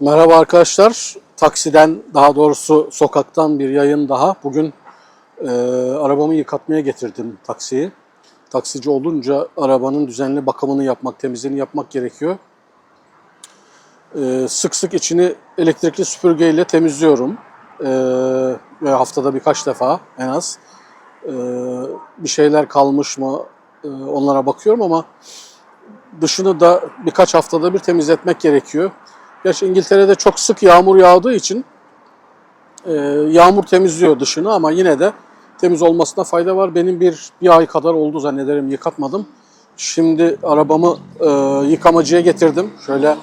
Merhaba arkadaşlar. Taksiden daha doğrusu sokaktan bir yayın daha. Bugün e, arabamı yıkatmaya getirdim taksiyi. Taksici olunca arabanın düzenli bakımını yapmak, temizliğini yapmak gerekiyor. E, sık sık içini elektrikli süpürgeyle temizliyorum. E, ve haftada birkaç defa en az. E, bir şeyler kalmış mı e, onlara bakıyorum ama dışını da birkaç haftada bir temizletmek gerekiyor. Gerçi İngiltere'de çok sık yağmur yağdığı için e, yağmur temizliyor dışını ama yine de temiz olmasına fayda var. Benim bir, bir ay kadar oldu zannederim yıkatmadım. Şimdi arabamı e, yıkamacıya getirdim. Şöyle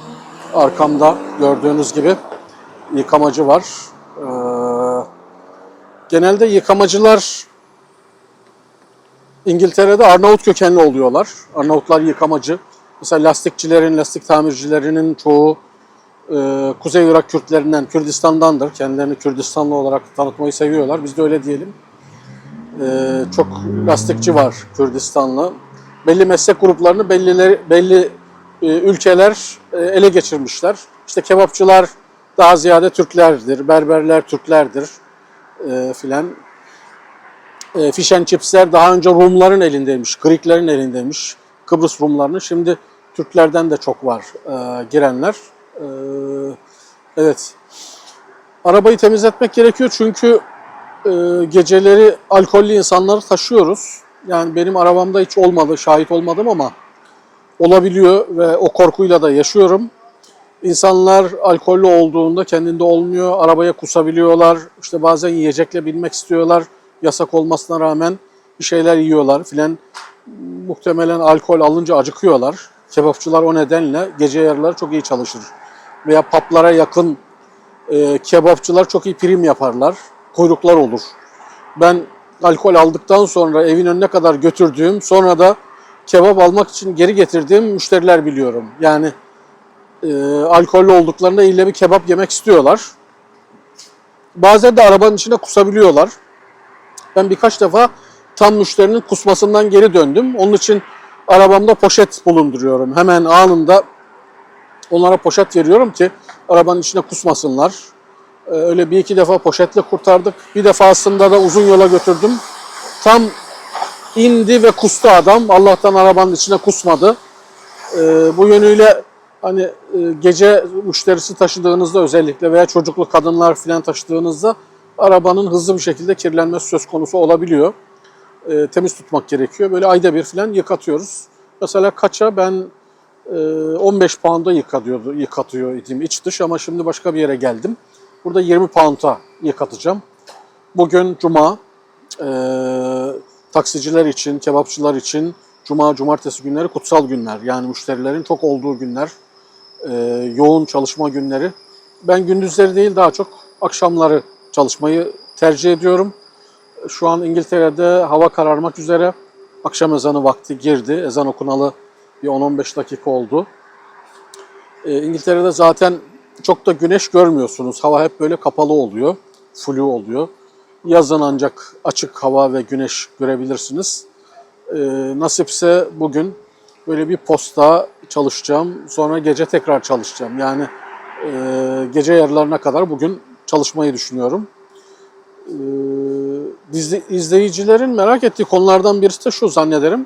arkamda gördüğünüz gibi yıkamacı var. E, genelde yıkamacılar İngiltere'de Arnavut kökenli oluyorlar. Arnavutlar yıkamacı. Mesela lastikçilerin, lastik tamircilerinin çoğu e, Kuzey Irak Kürtlerinden, Kürdistan'dandır. Kendilerini Kürdistanlı olarak tanıtmayı seviyorlar. Biz de öyle diyelim. E, çok lastikçi var Kürdistanlı. Belli meslek gruplarını belli, belli e, ülkeler e, ele geçirmişler. İşte kebapçılar daha ziyade Türklerdir, berberler Türklerdir e, filan. E, fish and chipsler daha önce Rumların elindeymiş, Greeklerin elindeymiş. Kıbrıs Rumlarının. Şimdi Türklerden de çok var e, girenler. E, evet. Arabayı temizletmek gerekiyor çünkü e, geceleri alkollü insanları taşıyoruz. Yani benim arabamda hiç olmadı, şahit olmadım ama olabiliyor ve o korkuyla da yaşıyorum. İnsanlar alkollü olduğunda kendinde olmuyor, arabaya kusabiliyorlar. İşte bazen yiyecekle binmek istiyorlar. Yasak olmasına rağmen bir şeyler yiyorlar filan. Muhtemelen alkol alınca acıkıyorlar. Kebapçılar o nedenle gece yarıları çok iyi çalışır. Veya paplara yakın e, kebapçılar çok iyi prim yaparlar. Kuyruklar olur. Ben alkol aldıktan sonra evin önüne kadar götürdüğüm, sonra da kebap almak için geri getirdiğim müşteriler biliyorum. Yani e, alkollü olduklarında ille bir kebap yemek istiyorlar. Bazen de arabanın içine kusabiliyorlar. Ben birkaç defa tam müşterinin kusmasından geri döndüm. Onun için arabamda poşet bulunduruyorum. Hemen anında onlara poşet veriyorum ki arabanın içine kusmasınlar. Ee, öyle bir iki defa poşetle kurtardık. Bir defasında da uzun yola götürdüm. Tam indi ve kustu adam. Allah'tan arabanın içine kusmadı. Ee, bu yönüyle hani e, gece müşterisi taşıdığınızda özellikle veya çocuklu kadınlar falan taşıdığınızda arabanın hızlı bir şekilde kirlenmesi söz konusu olabiliyor. E, temiz tutmak gerekiyor. Böyle ayda bir falan yıkatıyoruz. Mesela kaça ben 15 pound'a yıkatıyordu, yıkatıyor idim iç dış ama şimdi başka bir yere geldim. Burada 20 pound'a yıkatacağım. Bugün cuma. E, taksiciler için, kebapçılar için cuma, cumartesi günleri kutsal günler. Yani müşterilerin çok olduğu günler. E, yoğun çalışma günleri. Ben gündüzleri değil daha çok akşamları çalışmayı tercih ediyorum. Şu an İngiltere'de hava kararmak üzere. Akşam ezanı vakti girdi. Ezan okunalı bir 10-15 dakika oldu. Ee, İngiltere'de zaten çok da güneş görmüyorsunuz. Hava hep böyle kapalı oluyor. Flu oluyor. Yazın ancak açık hava ve güneş görebilirsiniz. Ee, nasipse bugün böyle bir posta çalışacağım. Sonra gece tekrar çalışacağım. Yani e, gece yarılarına kadar bugün çalışmayı düşünüyorum. Ee, izleyicilerin merak ettiği konulardan birisi de şu zannederim.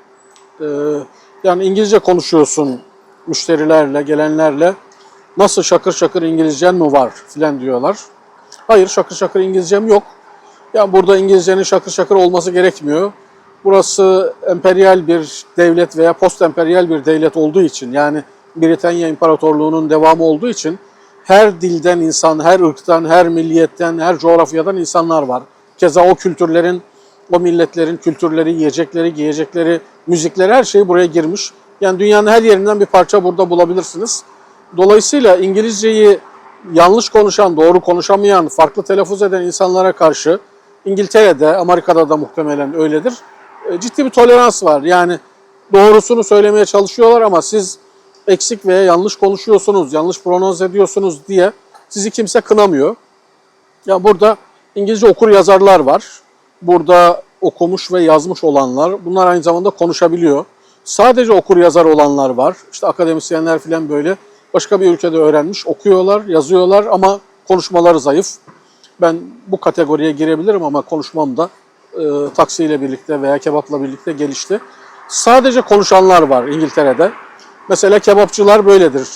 Ee, yani İngilizce konuşuyorsun müşterilerle, gelenlerle. Nasıl şakır şakır İngilizcen mi var filan diyorlar. Hayır şakır şakır İngilizcem yok. Yani burada İngilizcenin şakır şakır olması gerekmiyor. Burası emperyal bir devlet veya post emperyal bir devlet olduğu için yani Britanya İmparatorluğu'nun devamı olduğu için her dilden insan, her ırktan, her milliyetten, her coğrafyadan insanlar var. Keza o kültürlerin, o milletlerin kültürleri, yiyecekleri, giyecekleri, müzikleri her şey buraya girmiş. Yani dünyanın her yerinden bir parça burada bulabilirsiniz. Dolayısıyla İngilizceyi yanlış konuşan, doğru konuşamayan, farklı telaffuz eden insanlara karşı İngiltere'de, Amerika'da da muhtemelen öyledir. E, ciddi bir tolerans var. Yani doğrusunu söylemeye çalışıyorlar ama siz eksik veya yanlış konuşuyorsunuz, yanlış pronons ediyorsunuz diye sizi kimse kınamıyor. Ya burada İngilizce okur yazarlar var. Burada okumuş ve yazmış olanlar. Bunlar aynı zamanda konuşabiliyor. Sadece okur yazar olanlar var. İşte akademisyenler falan böyle. başka bir ülkede öğrenmiş, okuyorlar, yazıyorlar ama konuşmaları zayıf. Ben bu kategoriye girebilirim ama konuşmam da e, taksiyle birlikte veya kebapla birlikte gelişti. Sadece konuşanlar var İngiltere'de. Mesela kebapçılar böyledir.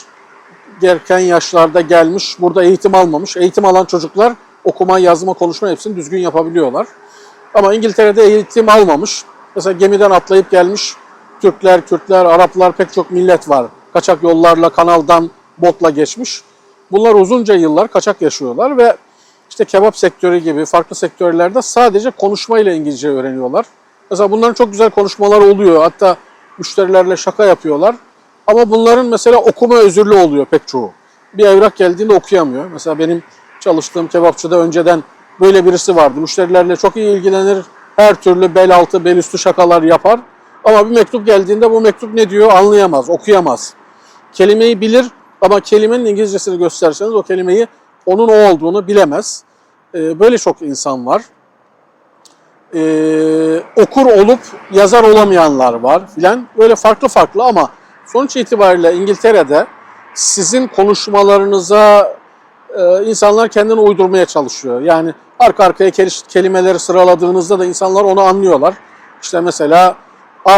Gerken yaşlarda gelmiş, burada eğitim almamış. Eğitim alan çocuklar okuma, yazma, konuşma hepsini düzgün yapabiliyorlar. Ama İngiltere'de eğitim almamış. Mesela gemiden atlayıp gelmiş Türkler, Kürtler, Araplar pek çok millet var. Kaçak yollarla, kanaldan, botla geçmiş. Bunlar uzunca yıllar kaçak yaşıyorlar ve işte kebap sektörü gibi farklı sektörlerde sadece konuşmayla İngilizce öğreniyorlar. Mesela bunların çok güzel konuşmalar oluyor. Hatta müşterilerle şaka yapıyorlar. Ama bunların mesela okuma özürlü oluyor pek çoğu. Bir evrak geldiğinde okuyamıyor. Mesela benim çalıştığım kebapçıda önceden böyle birisi vardı. Müşterilerle çok iyi ilgilenir. Her türlü bel altı, bel üstü şakalar yapar. Ama bir mektup geldiğinde bu mektup ne diyor anlayamaz, okuyamaz. Kelimeyi bilir ama kelimenin İngilizcesini gösterseniz o kelimeyi onun o olduğunu bilemez. Ee, böyle çok insan var. Ee, okur olup yazar olamayanlar var filan. Böyle farklı farklı ama sonuç itibariyle İngiltere'de sizin konuşmalarınıza e, insanlar kendini uydurmaya çalışıyor. Yani arka arkaya kelimeleri sıraladığınızda da insanlar onu anlıyorlar. İşte mesela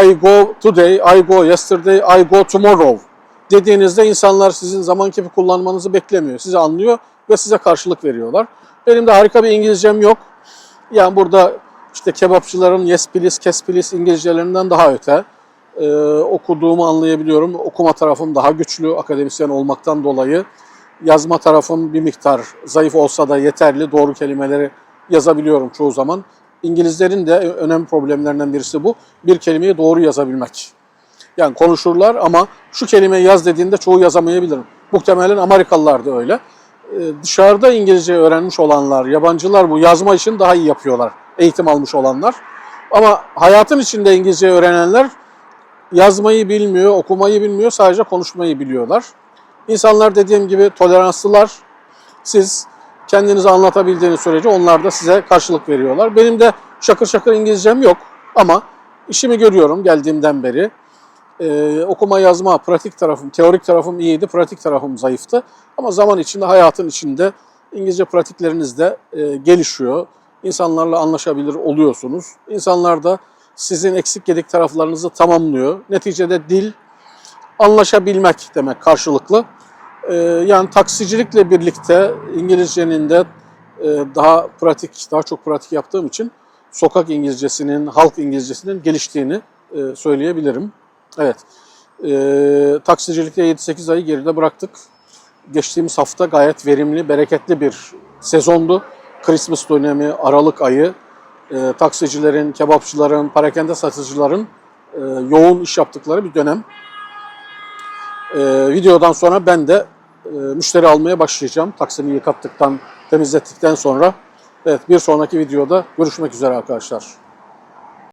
I go today, I go yesterday, I go tomorrow dediğinizde insanlar sizin zaman kipi kullanmanızı beklemiyor. Sizi anlıyor ve size karşılık veriyorlar. Benim de harika bir İngilizcem yok. Yani burada işte kebapçıların yes please, kes please İngilizcelerinden daha öte. Ee, okuduğumu anlayabiliyorum. Okuma tarafım daha güçlü akademisyen olmaktan dolayı. Yazma tarafım bir miktar zayıf olsa da yeterli. Doğru kelimeleri yazabiliyorum çoğu zaman. İngilizlerin de önemli problemlerinden birisi bu. Bir kelimeyi doğru yazabilmek. Yani konuşurlar ama şu kelimeyi yaz dediğinde çoğu yazamayabilir. Muhtemelen Amerikalılar da öyle. Ee, dışarıda İngilizce öğrenmiş olanlar, yabancılar bu yazma için daha iyi yapıyorlar. Eğitim almış olanlar. Ama hayatın içinde İngilizce öğrenenler yazmayı bilmiyor, okumayı bilmiyor, sadece konuşmayı biliyorlar. İnsanlar dediğim gibi toleranslılar. Siz kendinizi anlatabildiğiniz sürece onlar da size karşılık veriyorlar. Benim de şakır şakır İngilizcem yok ama işimi görüyorum geldiğimden beri. Ee, okuma yazma, pratik tarafım, teorik tarafım iyiydi, pratik tarafım zayıftı. Ama zaman içinde, hayatın içinde İngilizce pratikleriniz de e, gelişiyor. İnsanlarla anlaşabilir oluyorsunuz. İnsanlar da sizin eksik gedik taraflarınızı tamamlıyor. Neticede dil anlaşabilmek demek karşılıklı. Ee, yani taksicilikle birlikte İngilizcenin de e, daha pratik, daha çok pratik yaptığım için sokak İngilizcesinin, halk İngilizcesinin geliştiğini e, söyleyebilirim. Evet, e, taksicilikte 7-8 ayı geride bıraktık. Geçtiğimiz hafta gayet verimli, bereketli bir sezondu. Christmas dönemi, Aralık ayı, e, taksicilerin, kebapçıların, parakende satıcıların e, yoğun iş yaptıkları bir dönem. Ee, videodan sonra ben de e, müşteri almaya başlayacağım. Taksimi yıkattıktan, temizlettikten sonra. Evet bir sonraki videoda görüşmek üzere arkadaşlar.